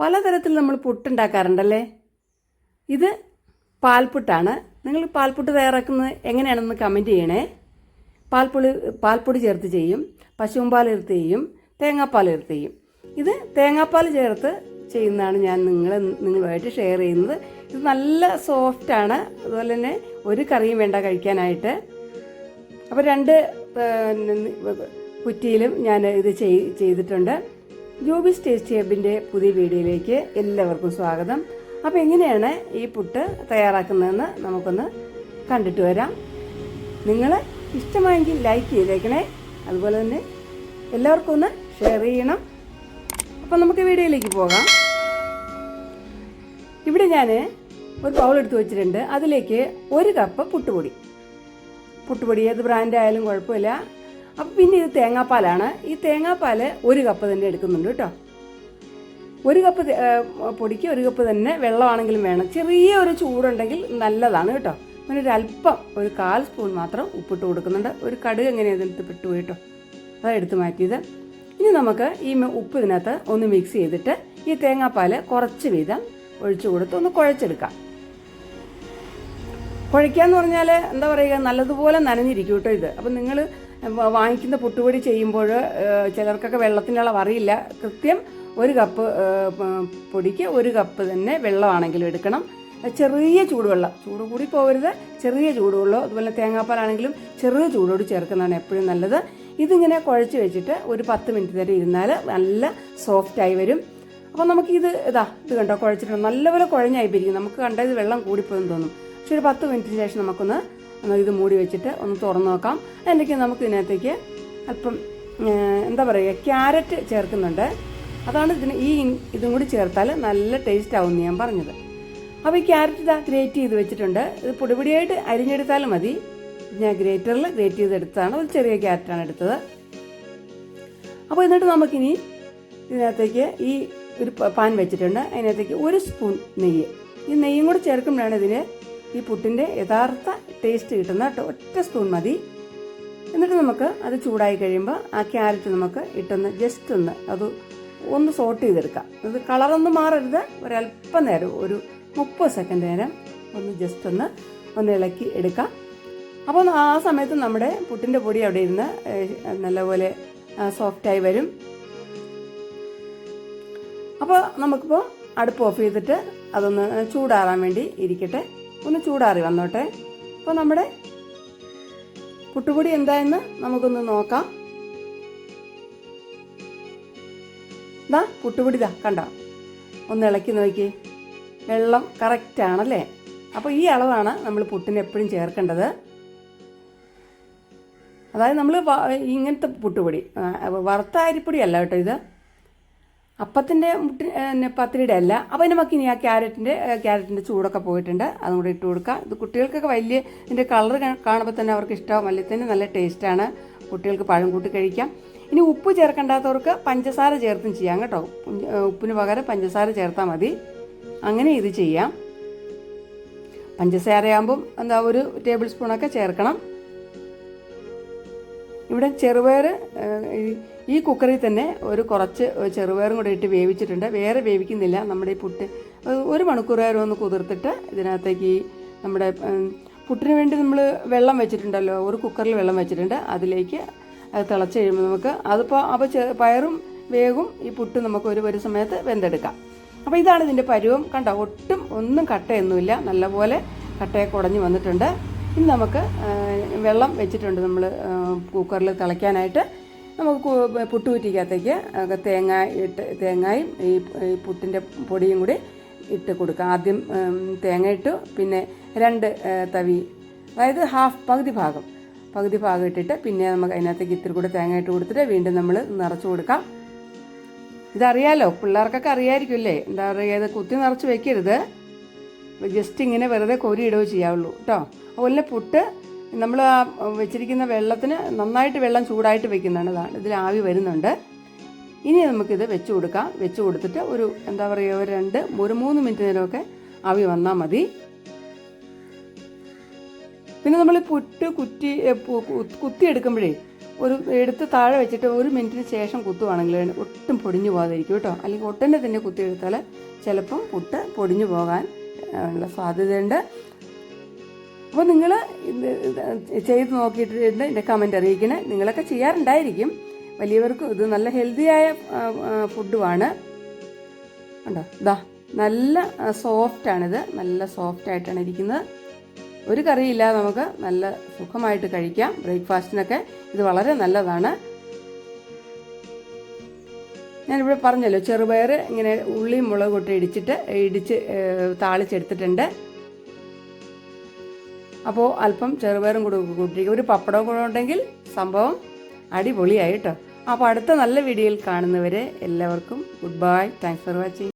പലതരത്തിൽ നമ്മൾ പുട്ടുണ്ടാക്കാറുണ്ടല്ലേ? ഇത് പാൽപ്പുട്ടാണ് നിങ്ങൾ പാൽപ്പുട്ട് തയ്യാറാക്കുന്നത് എങ്ങനെയാണെന്ന് കമന്റ് ചെയ്യണേ. പാൽപ്പൊടി പാൽപ്പൊടി ചേർത്ത് ചെയ്യും പശുമ്പാൽ ചേർത്ത് ചെയ്യും തേങ്ങാപ്പാൽ ചേർത്ത് ചെയ്യും. ഇത് തേങ്ങാപ്പാൽ ചേർത്ത് ചെയ്യുന്നതാണ് ഞാൻ നിങ്ങൾ നിങ്ങളുമായിട്ട് ഷെയർ ചെയ്യുന്നത്. ഇത് നല്ല സോഫ്റ്റാണ് അതുപോലെ തന്നെ ഒരു കറിയും വേണ്ട കഴിക്കാനായിട്ട്. അപ്പോൾ രണ്ട് കുറ്റിയിലും ഞാൻ ഇത് ചെയ് ചെയ്തിട്ടുണ്ട്. ജോബിസ് ടേസ്റ്റ് ഹബിന്റെ പുതിയ വീഡിയോയിലേക്ക് എല്ലാവർക്കും സ്വാഗതം. അപ്പോൾ എങ്ങനെയാണ് ഈ പുട്ട് തയ്യാറാക്കുന്നതെന്ന് നമുക്കൊന്ന് കണ്ടിട്ട് വരാം. നിങ്ങൾ ഇഷ്ടമായെങ്കിൽ ലൈക്ക് ചെയ്തേക്കണേ. അതുപോലെ തന്നെ എല്ലാവർക്കും ഒന്ന് ഷെയർ ചെയ്യണം. അപ്പം നമുക്ക് വീഡിയോയിലേക്ക് പോകാം. ഇവിടെ ഞാൻ ഒരു ബൗൾ എടുത്ത് വെച്ചിട്ടുണ്ട്. അതിലേക്ക് ഒരു കപ്പ് പുട്ടുപൊടി. പുട്ടുപൊടി ഏത് ബ്രാൻഡായാലും കുഴപ്പമില്ല. അപ്പം പിന്നെ ഇത് തേങ്ങാപ്പാലാണ്. ഈ തേങ്ങാപ്പാൽ ഒരു കപ്പ് തന്നെ എടുക്കുന്നുണ്ട് കേട്ടോ. ഒരു കപ്പ് പൊടിക്ക് ഒരു കപ്പ് തന്നെ വെള്ളമാണെങ്കിലും വേണം. ചെറിയ ഒരു ചൂടുണ്ടെങ്കിൽ നല്ലതാണ് കേട്ടോ. അങ്ങനെ ഒരു അല്പം ഒരു കാൽ സ്പൂൺ മാത്രം ഉപ്പിട്ട് കൊടുക്കുന്നുണ്ട്. ഒരു കടുക് എങ്ങനെ ഇതിനകത്ത് പെട്ടുപോയി കേട്ടോ അതാണ് എടുത്ത് മാറ്റിയത്. ഇനി നമുക്ക് ഈ ഉപ്പ് ഇതിനകത്ത് ഒന്ന് മിക്സ് ചെയ്തിട്ട് ഈ തേങ്ങാപ്പാൽ കുറച്ച് വീതം ഒഴിച്ചു കൊടുത്ത് ഒന്ന് കുഴച്ചെടുക്കാം. കുഴയ്ക്കാന്ന് പറഞ്ഞാൽ എന്താ പറയുക നല്ലതുപോലെ നനഞ്ഞിരിക്കും കേട്ടോ ഇത്. അപ്പം നിങ്ങൾ വാങ്ങിക്കുന്ന പുട്ടുപൊടി ചെയ്യുമ്പോൾ ചിലർക്കൊക്കെ വെള്ളത്തിന്റെ അളവ് അറിയില്ല കൃത്യം ഒരു കപ്പ് പൊടിക്ക് ഒരു കപ്പ് തന്നെ വെള്ളമാണെങ്കിലും എടുക്കണം. ചെറിയ ചൂടുവെള്ളം. ചൂട് കൂടി പോകരുത്. ചെറിയ ചൂടുവെള്ളം അതുപോലെ തേങ്ങാപ്പാലാണെങ്കിലും ചെറിയ ചൂടോട് ചേർക്കുന്നതാണ് എപ്പോഴും നല്ലത്. ഇതിങ്ങനെ കുഴച്ച് വെച്ചിട്ട് ഒരു പത്ത് മിനിറ്റ് നേരം ഇരുന്നാൽ നല്ല സോഫ്റ്റായി വരും. അപ്പോൾ നമുക്കിത് ഇത് ഇതാ ഇത് കണ്ടോ കുഴച്ചിട്ടുണ്ട്. നല്ലപോലെ കുഴഞ്ഞായി പിരിക്കും നമുക്ക് കണ്ടത് വെള്ളം കൂടിപ്പോയെന്ന് തോന്നും. പക്ഷെ ഒരു പത്ത് മിനിറ്റിന് ശേഷം നമുക്കൊന്ന് ഇത് മൂടി വെച്ചിട്ട് ഒന്ന് തുറന്ന് നോക്കാം. എന്നൊക്കെ നമുക്ക് ഇതിനകത്തേക്ക് അല്പം എന്താ പറയുക ക്യാരറ്റ് ചേർക്കുന്നുണ്ട്. അതാണ് ഇതിന് ഈ ഇതും കൂടി ചേർത്താൽ നല്ല ടേസ്റ്റ് ആവും ഞാൻ പറഞ്ഞത്. അപ്പോൾ ഈ ക്യാരറ്റ് ഇതാ ഗ്രേറ്റ് ചെയ്ത് വെച്ചിട്ടുണ്ട്. ഇത് പൊടിപൊടിയായിട്ട് അരിഞ്ഞെടുത്താലും മതി. ഞാൻ ഗ്രേറ്ററിൽ ഗ്രേറ്റ് ചെയ്തെടുത്തതാണ് ഒരു ചെറിയ ക്യാരറ്റാണ് എടുത്തത്. അപ്പോൾ എന്നിട്ട് നമുക്കിനി ഇതിനകത്തേക്ക് ഈ ഒരു പാൻ വെച്ചിട്ടുണ്ട്. അതിനകത്തേക്ക് ഒരു സ്പൂൺ നെയ്യ്. ഈ നെയ്യും കൂടെ ചേർക്കുമ്പോഴാണ് ഇതിന് ഈ പുട്ടിന്റെ യഥാർത്ഥ ടേസ്റ്റ് കിട്ടുന്ന കേട്ടോ. ഒറ്റ സ്പൂൺ മതി. എന്നിട്ട് നമുക്ക് അത് ചൂടായി കഴിയുമ്പോൾ ആ ക്യാരറ്റ് നമുക്ക് ഇട്ടൊന്ന് ജസ്റ്റ് ഒന്ന് അത് ഒന്ന് സോട്ട് ചെയ്തെടുക്കാം. അത് കളറൊന്നും മാറരുത് ഒരല്പം നേരം ഒരു മുപ്പത് സെക്കൻഡ് നേരം ഒന്ന് ജസ്റ്റ് ഒന്ന് ഒന്ന് ഇളക്കി എടുക്കാം. അപ്പോൾ ആ സമയത്ത് നമ്മുടെ പുട്ടിന്റെ പൊടി അവിടെ ഇരുന്ന് നല്ലപോലെ സോഫ്റ്റായി വരും. അപ്പോൾ നമുക്കിപ്പോൾ അടുപ്പ് ഓഫ് ചെയ്തിട്ട് അതൊന്ന് ചൂടാറാൻ വേണ്ടി ഇരിക്കട്ടെ. ഒന്ന് ചൂടാറി വന്നോട്ടെ. അപ്പോൾ നമ്മുടെ പുട്ടുപൊടി എന്തായെന്ന് നമുക്കൊന്ന് നോക്കാം. ദാ പുട്ടുപൊടി ദാ കണ്ടോ? ഒന്ന് ഇളക്കി നോക്കി. വെള്ളം കറക്റ്റാണല്ലേ അപ്പോൾ ഈ അളവാണ് നമ്മൾ പുട്ടിന് എപ്പോഴും ചേർക്കേണ്ടത്. അതായത് നമ്മൾ ഇങ്ങനത്തെ പുട്ടുപൊടി വറുത്ത അരിപ്പൊടി അല്ല കേട്ടോ ഇത്. അപ്പത്തിന്റെ മുട്ടി പത്തിരിയുടെ അല്ല. അപ്പോൾ അതിന്റെ മക്കിനി ആ ക്യാരറ്റിന്റെ ക്യാരറ്റിന്റെ ചൂടൊക്കെ പോയിട്ടുണ്ട്. അതും കൂടി ഇട്ട് കൊടുക്കുക ഇത് കുട്ടികൾക്കൊക്കെ വലിയ ഇതിന്റെ കളർ കാണുമ്പോൾ തന്നെ അവർക്ക് ഇഷ്ടമാവും വലിയ തന്നെ നല്ല ടേസ്റ്റാണ്. കുട്ടികൾക്ക് പഴം കൂട്ടി കഴിക്കാം. ഇനി ഉപ്പ് ചേർക്കേണ്ടാത്തവർക്ക് പഞ്ചസാര ചേർത്തും ചെയ്യാം കേട്ടോ. ഉപ്പിന് പകരം പഞ്ചസാര ചേർത്താൽ മതി. അങ്ങനെ ഇത് ചെയ്യാം. പഞ്ചസാരയാകുമ്പം എന്താ ഒരു ടേബിൾ സ്പൂണൊക്കെ ചേർക്കണം. ഇവിടെ ചെറുപയർ ഈ- കുക്കറിൽ തന്നെ ഒരു കുറച്ച് ചെറുപയറും കൂടെ ഇട്ട് വേവിച്ചിട്ടുണ്ട്. വേറെ വേവിക്കുന്നില്ല. നമ്മുടെ ഈ പുട്ട് ഒരു- മണിക്കൂർ ഒന്ന് കുതിർത്തിട്ട് ഇതിനകത്തേക്ക് ഈ നമ്മുടെ പുട്ടിന് വേണ്ടി നമ്മൾ വെള്ളം വെച്ചിട്ടുണ്ടല്ലോ. ഒരു കുക്കറിൽ വെള്ളം വെച്ചിട്ടുണ്ട്. അതിലേക്ക് അത് തിളച്ച് കഴിയുമ്പോൾ നമുക്ക് അതിപ്പോൾ അപ്പോൾ പയറും വേഗം ഈ പുട്ട് നമുക്ക് ഒരു ഒരു സമയത്ത് വെന്തെടുക്കാം. അപ്പോൾ ഇതാണ് ഇതിന്റെ പരുവം. കണ്ടോ ഒട്ടും ഒന്നും കട്ടയൊന്നുമില്ല. നല്ലപോലെ കട്ടയൊക്കെ ഉടഞ്ഞു വന്നിട്ടുണ്ട്. ഇനി നമുക്ക് വെള്ളം വെച്ചിട്ടുണ്ട് നമ്മൾ കുക്കറിൽ തിളയ്ക്കാനായിട്ട്. നമുക്ക് പുട്ടുകുറ്റിക്കകത്തേക്ക് തേങ്ങ ഇട്ട് തേങ്ങയും ഈ പുട്ടിന്റെ പൊടിയും കൂടി ഇട്ട് കൊടുക്കുക. ആദ്യം തേങ്ങ ഇട്ടു പിന്നെ രണ്ട് തവി അതായത് ഹാഫ് പകുതി ഭാഗം. പകുതി ഭാഗം ഇട്ടിട്ട് പിന്നെ നമുക്ക് അതിനകത്തേക്ക് ഇത്തിരി കൂടെ തേങ്ങ ഇട്ട് കൊടുത്തിട്ട് വീണ്ടും നമ്മൾ നിറച്ച് കൊടുക്കാം. ഇതറിയാലോ? പിള്ളേർക്കൊക്കെ അറിയായിരിക്കുമല്ലേ എന്താ പറയുക ഇത് കുത്തി നിറച്ച് വെക്കരുത്. ജസ്റ്റ് ഇങ്ങനെ വെറുതെ കോരിയിടുകയോ ചെയ്യാവുള്ളൂ. കേട്ടോ. അതുപോലെ പുട്ട് നമ്മൾ ആ വെച്ചിരിക്കുന്ന വെള്ളത്തിന് നന്നായിട്ട് വെള്ളം ചൂടായിട്ട് വെക്കുന്നതാണ് ഇതാണ്. ഇതിൽ ആവി വരുന്നുണ്ട്. ഇനി നമുക്കിത് വെച്ച് കൊടുക്കാം. വെച്ച് കൊടുത്തിട്ട് ഒരു എന്താ പറയുക ഒരു രണ്ട് ഒരു മൂന്ന് മിനിറ്റ് നേരമൊക്കെ ആവി വന്നാൽ മതി. പിന്നെ നമ്മൾ പുട്ട് കുറ്റി കുത്തി എടുക്കുമ്പോഴേ ഒരു എടുത്ത് താഴെ വെച്ചിട്ട് ഒരു മിനിറ്റിന് ശേഷം കുത്തുവാണെങ്കിൽ ഒട്ടും പൊടിഞ്ഞു പോകാതിരിക്കും കേട്ടോ. അല്ലെങ്കിൽ ഒട്ടനെ തന്നെ കുത്തിയെടുത്താൽ ചിലപ്പം പുട്ട് പൊടിഞ്ഞു പോകാൻ ഉള്ള സാധ്യതയുണ്ട്. അപ്പോൾ നിങ്ങൾ ചെയ്ത് നോക്കിയിട്ടുണ്ട് എന്റെ കമന്റ് അറിയിക്കണേ. നിങ്ങളൊക്കെ ചെയ്യാറുണ്ടായിരിക്കും. വലിയവർക്കും ഇത് നല്ല ഹെൽത്തിയായ ഫുഡുമാണ്. ഉണ്ടോ ഇതാ നല്ല സോഫ്റ്റാണിത്. നല്ല സോഫ്റ്റ് ആയിട്ടാണ് ഇരിക്കുന്നത്. ഒരു കറിയില്ല നമുക്ക് നല്ല സുഖമായിട്ട് കഴിക്കാം. ബ്രേക്ക്ഫാസ്റ്റിനൊക്കെ ഇത് വളരെ നല്ലതാണ്. ഞാനിവിടെ പറഞ്ഞല്ലോ ചെറുപയർ ഇങ്ങനെ ഉള്ളിയും മുളകും ഇട്ട് ഇടിച്ചിട്ട് ഇടിച്ച് താളിച്ചെടുത്തിട്ടുണ്ട്. അപ്പോൾ അല്പം ചെറുപയറും കൂടെ കൂട്ടിയിരിക്കും. ഒരു പപ്പടവും കൂടെ ഉണ്ടെങ്കിൽ സംഭവം അടിപൊളിയായി കേട്ടോ അപ്പോൾ അടുത്ത നല്ല വീഡിയോയിൽ കാണുന്നവരെ എല്ലാവർക്കും good bye. Thanks for watching